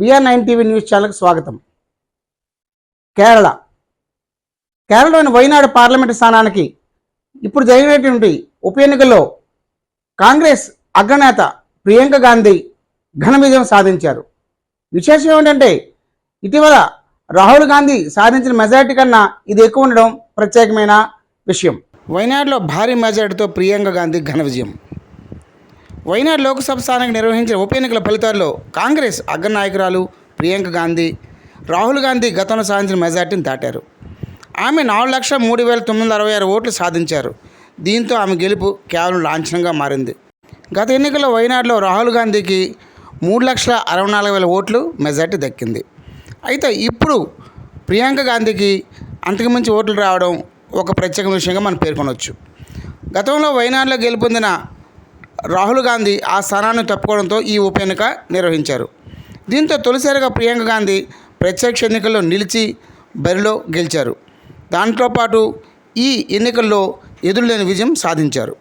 BR nine TV news ఛానల్కి స్వాగతం. కేరళ. కేరళలోని వైనాడు పార్లమెంటు స్థానానికి ఇప్పుడు జరిగినటువంటి ఉప ఎన్నికల్లో కాంగ్రెస్ అగ్రనేత ప్రియాంక గాంధీ ఘన విజయం సాధించారు. విశేషం ఏమిటంటే ఇటీవల రాహుల్ గాంధీ సాధించిన మెజారిటీ కన్నా ఇది ఎక్కువ ఉండడం ప్రత్యేకమైన విషయం. వైనాడులో భారీ మెజార్టీతో ప్రియాంక గాంధీ ఘన విజయం. వైనాడు లోక్సభ స్థానానికి నిర్వహించిన ఉప ఎన్నికల ఫలితాల్లో కాంగ్రెస్ అగ్రనాయకురాలు ప్రియాంక గాంధీ రాహుల్ గాంధీ గతంలో సాధించిన మెజార్టీని దాటారు. ఆమె నాలుగు లక్షల మూడు వేల తొమ్మిది వందల అరవై ఆరు ఓట్లు సాధించారు. దీంతో ఆమె గెలుపు కేవలం లాంఛనంగా మారింది. గత ఎన్నికల్లో వైనాడులో రాహుల్ గాంధీకి మూడు లక్షల అరవై నాలుగు వేల ఓట్లు మెజార్టీ దక్కింది. అయితే ఇప్పుడు ప్రియాంక గాంధీకి అంతకుమించి ఓట్లు రావడం ఒక ప్రత్యేక విషయంగా మనం పేర్కొనవచ్చు. గతంలో వైనాడులో గెలుపొందిన రాహుల్ గాంధీ ఆ స్థానాన్ని తప్పుకోవడంతో ఈ ఉప ఎన్నిక నిర్వహించారు. దీంతో తొలిసారిగా ప్రియాంక గాంధీ ప్రత్యక్ష ఎన్నికల్లో నిలిచి బరిలో గెలిచారు. దాంతో పాటు ఈ ఎన్నికల్లో ఎదురులేని విజయం సాధించారు.